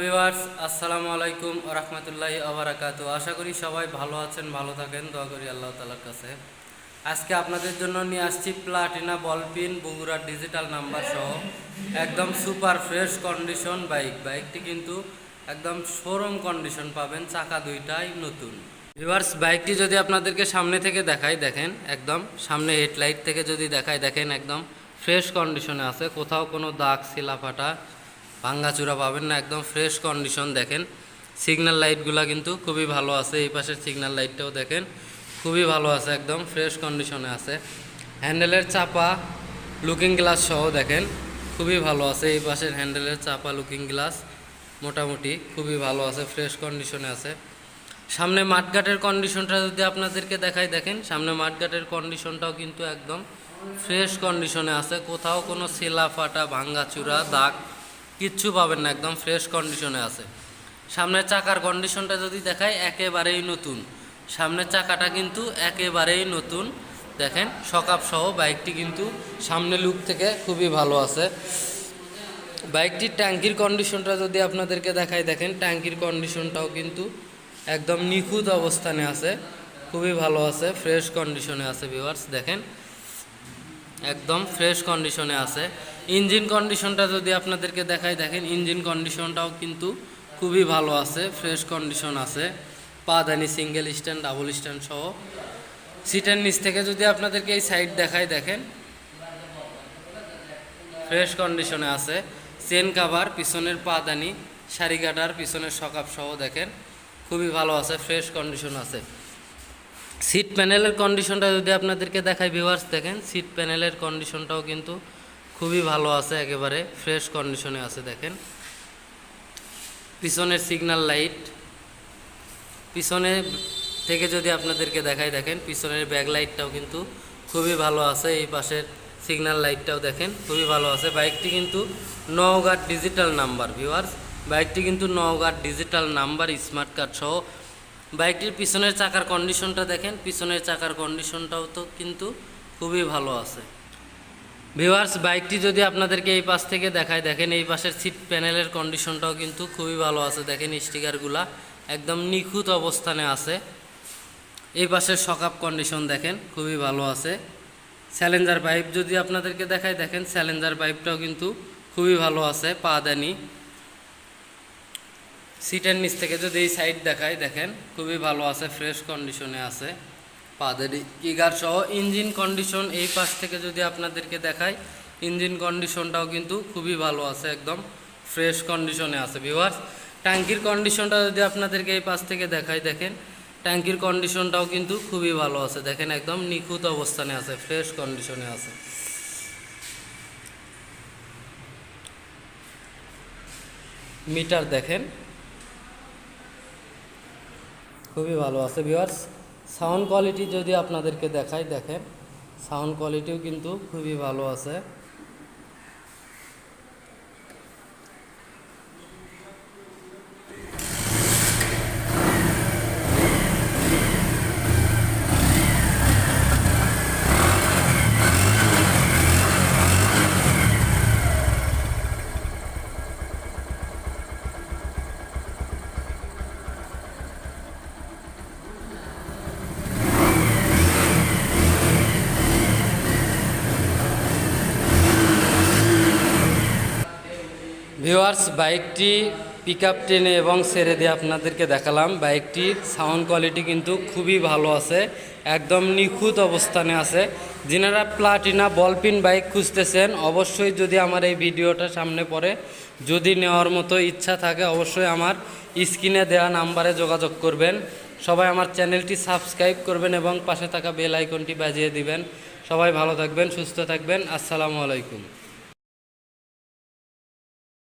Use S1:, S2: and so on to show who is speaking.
S1: Viewers, আসসালামু আলাইকুম রহমতুল্লাহি আবরাকাত আশা করি সবাই ভালো আছেন, ভালো থাকেন, দোয়া করি আল্লাহ তালার কাছে। আজকে আপনাদের জন্য নিয়ে আসছি প্লাটিনা বলপিন বগুড়ার ডিজিটাল নাম্বার সহ একদম সুপার ফ্রেশ কন্ডিশন বাইক। বাইকটি কিন্তু একদম শোরুম কন্ডিশন পাবেন, চাকা দুইটাই নতুন। ভিউয়ার্স, বাইকটি যদি আপনাদেরকে সামনে থেকে দেখাই, দেখেন, একদম সামনে হেডলাইট থেকে যদি দেখাই, দেখেন, একদম ফ্রেশ কন্ডিশনে আছে, কোথাও কোনো দাগ শিলা ফাটা ভাঙ্গাচুরা পাবেন না, একদম ফ্রেশ কন্ডিশন দেখেন। সিগন্যাল লাইটগুলো কিন্তু খুবই ভালো আছে, এই পাশের সিগন্যাল লাইটটাও দেখেন। খুবই ভালো আছে, একদম ফ্রেশ কন্ডিশনে আছে। হ্যান্ডেলের চাপা লুকিং গ্লাস সহ দেখেন, খুবই ভালো আছে, এই পাশের হ্যান্ডেলের চাপা লুকিং গ্লাস মোটামুটি খুবই ভালো আছে ফ্রেশ কন্ডিশনে আছে। সামনে মাঠঘাটের কন্ডিশনটা যদি আপনাদেরকে দেখাই, দেখেন, সামনে মাঠঘাটের কন্ডিশনটাও কিন্তু একদম ফ্রেশ কন্ডিশনে আছে। কোথাও কোনো শিলা ফাটা ভাঙ্গাচুরা দাগ কিচ্ছু পাবেন না, একদম ফ্রেশ কন্ডিশনে আছে। সামনের চাকার কন্ডিশনটা যদি দেখাই, একেবারেই নতুন। সামনের চাকাটা কিন্তু একেবারেই নতুন। দেখেন সকাপ সহ বাইকটি কিন্তু সামনে লুক থেকে খুবই ভালো আছে। বাইকটির ট্যাঙ্কির কন্ডিশনটা যদি আপনাদেরকে দেখাই, দেখেন, ট্যাঙ্কির কন্ডিশনটাও কিন্তু একদম নিখুঁত অবস্থানে আছে। খুবই ভালো আছে ফ্রেশ কন্ডিশনে আছে ভিউয়ার্স দেখেন। একদম ফ্রেশ কন্ডিশনে আছে। ইঞ্জিন কন্ডিশনটা যদি আপনাদেরকে দেখাই, দেখেন ইঞ্জিন কন্ডিশনটাও কিন্তু খুবই ভালো আছে, ফ্রেশ কন্ডিশন আছে। পাদানি সিঙ্গেল স্ট্যান্ড, ডাবল স্ট্যান্ড সহ। সিটের নিচ থেকে যদি আপনাদেরকে এই সাইড দেখাই, দেখেন। ফ্রেশ কন্ডিশনে আছে। চেন কাভার, পিছনের পাদানি শাড়ি কাটার পিছনের সকাপ সহ, দেখেন। খুবই ভালো আছে, ফ্রেশ কন্ডিশন আছে। সিট প্যানেলের কন্ডিশনটা যদি আপনাদেরকে দেখাই ভিউয়ার্স দেখেন, সিট প্যানেলের কন্ডিশনটাও কিন্তু খুবই ভালো আছে একেবারে ফ্রেশ কন্ডিশনে আছে দেখেন। পিছনের সিগন্যাল লাইট পিছনে থেকে যদি আপনাদেরকে দেখাই, দেখেন পিছনের ব্যাক লাইটটাও কিন্তু খুবই ভালো আছে, এই পাশের সিগন্যাল লাইটটাও দেখেন খুবই ভালো আছে। বাইকটি কিন্তু নওগাঁ ডিজিটাল নাম্বার ভিউয়ার্স বাইকটি কিন্তু Naogaon digital number smart card সহ। বাইকটির পিছনের চাকার কন্ডিশনটা দেখেন, পিছনের চাকার কন্ডিশনটাও তো কিন্তু খুবই ভালো আছে। ভিউয়ার্স বাইকটি যদি আপনাদেরকে এই পাশ থেকে দেখায়, দেখেন এই পাশের সিট প্যানেলের কন্ডিশনটাও কিন্তু খুবই ভালো আছে। দেখেন স্টিকারগুলা একদম নিখুঁত অবস্থানে আছে। এই পাশের সকাপ কন্ডিশন দেখেন, খুবই ভালো আছে। স্যালেঞ্জার পাইপ যদি আপনাদেরকে দেখায়, দেখেন স্যালেঞ্জার পাইপটাও কিন্তু খুবই ভালো আছে, পা দেনি সিটের নিচ থেকে যদি এই সাইড দেখায়, দেখেন খুবই ভালো আছে ফ্রেশ কন্ডিশনে আছে। পাদের, কিগার সহ ইঞ্জিন কন্ডিশন এই পাশ থেকে যদি আপনাদেরকে দেখাই, ইঞ্জিন কন্ডিশনটাও কিন্তু খুবই ভালো আছে একদম ফ্রেশ কন্ডিশনে আছে ভিউয়ার্স ট্যাঙ্কির কন্ডিশনটা যদি আপনাদেরকে এই পাশ থেকে দেখাই, দেখেন, ট্যাঙ্কির কন্ডিশনটাও কিন্তু খুবই ভালো আছে, দেখেন একদম নিখুঁত অবস্থানে আছে ফ্রেশ কন্ডিশনে আছে। মিটার দেখেন, খুবই ভালো আছে ভিউয়ার্স সাউন্ড কোয়ালিটি যদি আপনাদেরকে দেখাই দেখেন সাউন্ড কোয়ালিটিও কিন্তু খুবই ভালো আছে। ভিউয়ার্স, বাইকটি পিক আপ টেনে এবং সেরে দিয়ে আপনাদেরকে দেখালাম। বাইকটির সাউন্ড কোয়ালিটি কিন্তু খুবই ভালো আছে, একদম নিখুঁত অবস্থানে আছে। যিনারা প্লাটিনা বলপিন বাইক খুঁজতেছেন, অবশ্যই যদি আমার এই ভিডিওটা সামনে পড়ে, যদি নেওয়ার মতো ইচ্ছা থাকে, অবশ্যই আমার স্ক্রিনে দেওয়া নাম্বারে যোগাযোগ করবেন। সবাই আমার চ্যানেলটি সাবস্ক্রাইব করবেন এবং পাশে থাকা বেল আইকনটি বাজিয়ে দিবেন। সবাই ভালো থাকবেন, সুস্থ থাকবেন। আসসালামু আলাইকুম।